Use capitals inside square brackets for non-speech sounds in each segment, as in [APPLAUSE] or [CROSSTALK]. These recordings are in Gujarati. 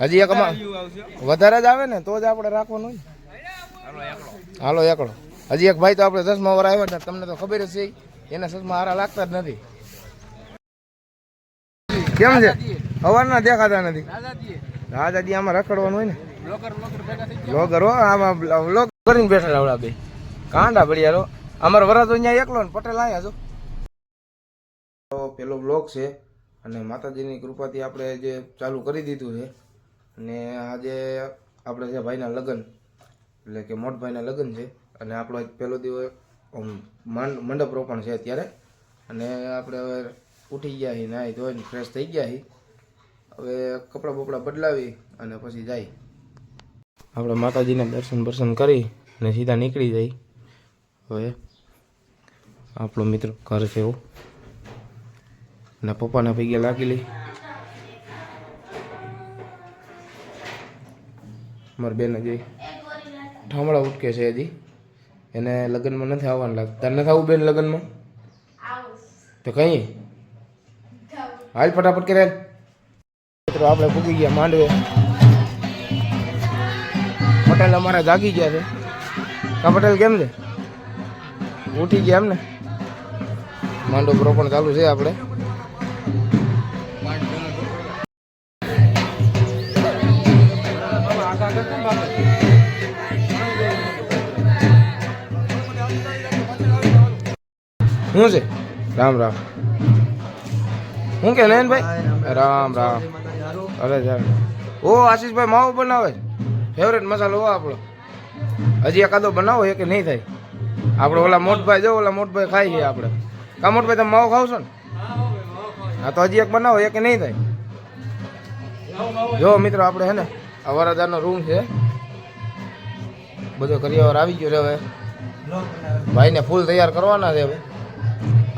હજી એક આમાં વધારે જ આવે ને તો જ આપણે રાખવાનું હોય હાલો એકડો હજી એક ભાઈ તો આપણે ચશ્મા વાળા આવ્યા ને તમને તો ખબર જ છે. એને ચશ્મા હારા લાગતા જ નથી. કેમ છે? સવારના દેખાતા નથી. દાદાજી આમાં રખડવાનું હોય ને. લોગર હો આમાં બ્લોગ કરીને બેઠા આવડા બે. કાંડા ભડિયારો અમારો વરાતો અહીંયા એકલો ને પટેલ અહીંયા જો તો પેલો બ્લોગ છે અને માતાજીની કૃપાથી આપણે જે ચાલુ કરી દીધું છે અને આજે આપણે છે ભાઈના લગ્ન, એટલે કે મોટભાઈના લગ્ન છે, અને આપણો એક પહેલો દિવસ મંડપ રોપણ છે અત્યારે. અને આપણે હવે ઉઠી ગયા છીએ નાહી ધોઈને ફ્રેશ થઈ ગયા છીએ હવે કપડાં બપડા બદલાવી અને પછી જાય. આપણે માતાજીના દર્શન બર્શન કરી અને સીધા નીકળી જાય. હવે આપણો મિત્ર ઘર છે એવું. અને પપ્પાના પૈકી લાગેલી. મારી બેન હજી ઠામડા ઉટકે છે હજી. એને લગ્નમાં નથી આવવાનું લાગતું. તારે નથી આવું બેન લગ્નમાં? તો કઈ? હાલ ફટાફટ કરે મિત્રો, આપણે ભૂગી ગયા માંડવે. પટેલ અમારા જાગી ગયા છે. કા પટેલ, કેમ છે? ઉઠી ગયા એમ ને માંડો પ્રો પણ ચાલુ છે આપણે. શું છે? રામ રામ. શું કે નયનભાઈ રામ રામ. અરે જાર ઓ, આશીષભાઈ, માવો બનાવે ફેવરેટ મસાલો હો આપણો. હજી એકાદો બનાવો, એ કે નહીં થાય. આપણે ઓલા મોટભાઈ જો, ઓલા મોટભાઈ ખાઈ છે આપણે. કા મોટભાઈ, તમે માવો ખાવશો ને? હા, તો હજી એક બનાવો, એ કે નહીં થાય. જો મિત્રો, આપણે હે ને, આ વરાદારનો રૂમ છે. બધો કરિયાવર આવી ગયો છે હવે. ભાઈને ફૂલ તૈયાર કરવાના છે હવે.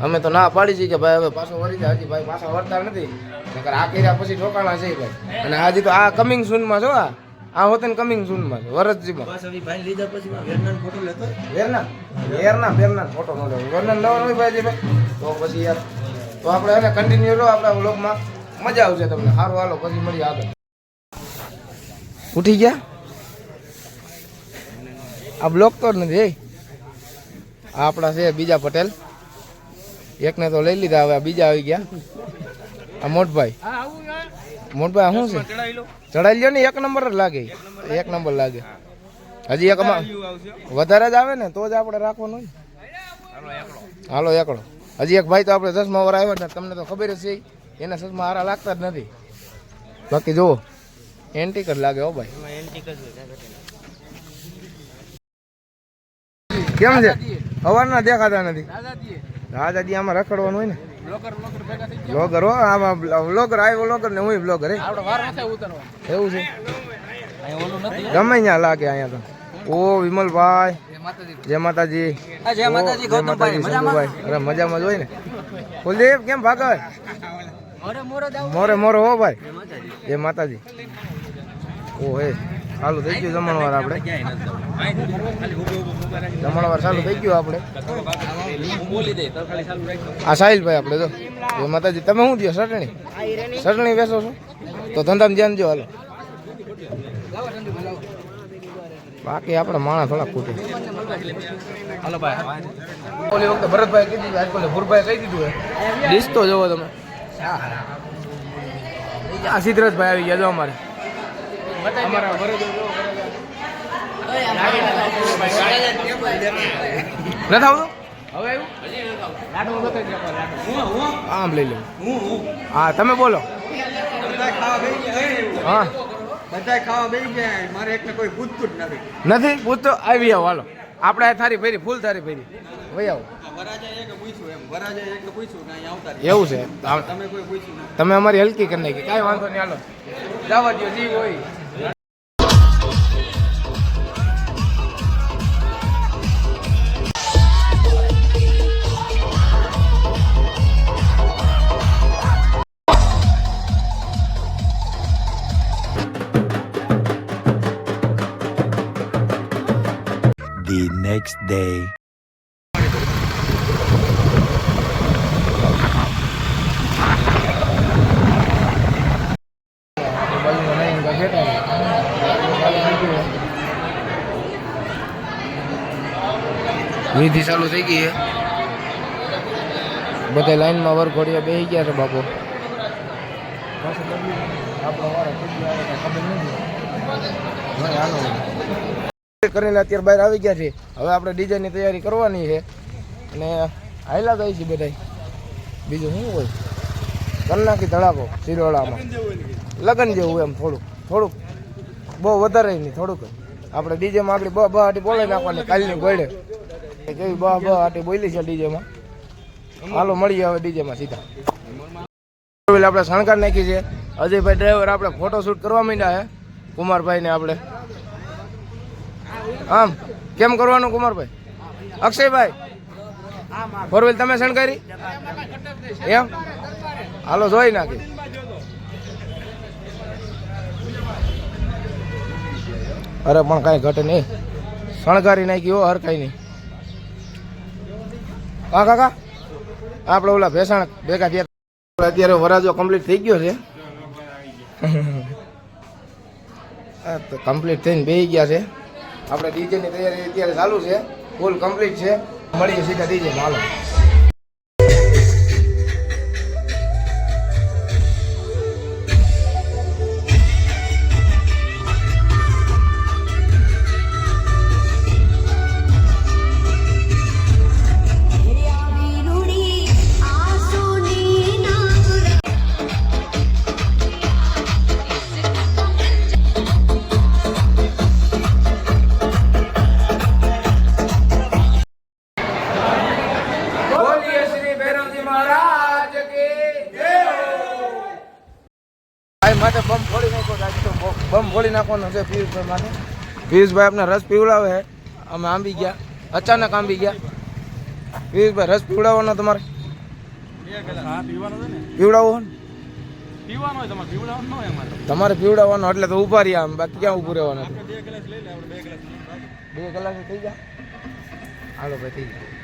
અમે તો ના પાડી છીએ કે ભાઈ હવે પાછો વળી જાય. હજી ભાઈ પાછા વળતા નથી. નકર આ કર્યા પછી ઠોકાણા છે ભાઈ. અને હજી તો આ કમિંગ સૂનમાં છો આ? આ હોતે ને કમિંગ સૂનમાં છે વરસજીમાં. વેરના વેરના વેરના ફોટો નો લેવો. વેરના લેવાનો હોય ભાઈ ભાઈ. તો પછી યાર તો આપણે એને કન્ટિન્યુ રહો આપણા વ્લોગમાં મજા આવશે તમને. સારું હાલો પછી મળી આગળ. ઉઠી ગયા? આ બ્લોક તો નથી આ આપણા છે બીજા પટેલ. એકને તો લઈ લીધા, હવે બીજા આવી ગયા. આ મોટભાઈ. મોટભાઈ શું છે? ચડાવી લ્યો ને, એક નંબર જ લાગે. એક નંબર લાગે. હજી એક વધારે જ આવે ને, તો જ આપણે રાખવાનું હાલો એકડો હજી એક ભાઈ તો આપણે ચશ્મા વાર આવ્યા ને તમને તો ખબર જ છે. એના ચશ્મા હારા લાગતા જ નથી. બાકી જુઓ એન્ટિક જ લાગે હો ભાઈ. કેમ છે? સવારના દેખાતા નથી. દાદાજી આમાં રખડવાનું હોય ને. બ્લોગર હો આમાં બ્લોગર આવ્યો બ્લોગર ને હું. બ્લોગર હે એવું છે? ગમે ત્યાં લાગે અહીંયા તો. ઓ વિમલભાઈ. જય માતાજી. જય માતાજી, માતાજી અરે મજામાં જ હોય ને. કુલદીપ કેમ ભાગે મોરે મોરે હો ભાઈ. જય માતાજી. ઓ હે. ચાલુ થઈ ગયું જમણવાર આપણે. જમણવાર ચાલુ થઈ ગયું આપણે. આ સાહિલભાઈ આપણે જો. માતાજી, તમે શું દો ચટણી? ચટણી વેચો છો? તો ધંધામાં ધ્યાન દો હાલો. બાકી આપણે માણસ થોડા ખૂટે. ઓલી વખતે ભરતભાઈ કીધું આજ કોલે ભુરભાઈ કહી દીધું હે. ડીશ તો જોવો તમે. આ સિદ્ધરાજભાઈ આવી ગયા જો અમારે. અમારા નથી આવતું? આમ લઈ લો. હા તમે બોલો. હા. બધા ખાવા બેસી ગયા મારે એકને કોઈ પૂછતું જ નથી. નથી પૂછતો આવી આવો હાલો. આપણે થારી ફેરી ફૂલ થારી ફેરી. વહી આવો. પૂછ્યું એમ વરાજા એક પૂછ્યું કે અહીંયા આવતા રહ્યો. એવું છે. તમે કોઈ પૂછ્યું નથી. તમે અમારી હલકી કરી નાખી. કાંઈ વાંધો નહીં હાલો. જવા દો જીવ હોય. next day. વિધિ ચાલુ થઈ ગઈ બધા લાઈનમાં વરઘોડિયા બે ગયા છે બાપુ. આપણો વારો ખબર નથી. કરીને અત્યારે બહાર આવી ગયા છે. હવે આપણે ડીજેની તૈયારી કરવાની છે. અને હાયલા ગઈ છે બધા બીજું શું હોય? કરનાકી ધડાકો, શિરોળામાં. લગ્ન જેવું એમ થોડુંક થોડુંક. બહુ વધારે નહીં, થોડુંક. આપણે ડીજેમાં આપણી બ બ હાટી બોલાવી નાખવાની, કાલની ગોળે. કેવી બ બ હાટી બોલી છે ડીજેમાં. હાલો, મળીએ હવે ડીજેમાં સીધા. આપણે શણગાર નાખી છે. અજયભાઈ ડ્રાઈવર આપણે ફોટો શૂટ કરવા માંડ્યા છે. કુમારભાઈને આપણે આમ, કેમ કરવાનું કુમારભાઈ? અક્ષયભાઈ ફોર તમે તમે કરી? એમ? હાલો, જોઈ નાખી. અરે, પણ કાંઈ ઘટે નહીં. શણગારી નાખી હો, હર કાંઈ નહીં. હા, કાકા? આપણે ઓલા ભેસાણ ભેગા થયા. અત્યારે વરાજો કમ્પ્લીટ થઈ ગયો છે. [LAUGHS] કમ્પ્લીટ થઈને બેસી ગયા છે. આપણે ડીજેની તૈયારી અત્યારે ચાલુ છે. ફૂલ કમ્પ્લીટ છે. મળીએ સીધા ડીજે હાલો. નાખવાનો છે પિયુષભાઈ માટે. પિયુષભાઈ આપણે રસ પીવડાવે અમે આંબી ગયા. અચાનક આંબી ગયા. પિયુષભાઈ રસ પીવડાવવાનો તમારે? પીવડાવવો તમારે પીવડાવવાનો એટલે તો ઊભા રહ્યા આમ. બાકી ક્યાં ઉભું રહેવાનું? બે કલાક થઈ ગયા? હાલો ભાઈ થઈ ગયા.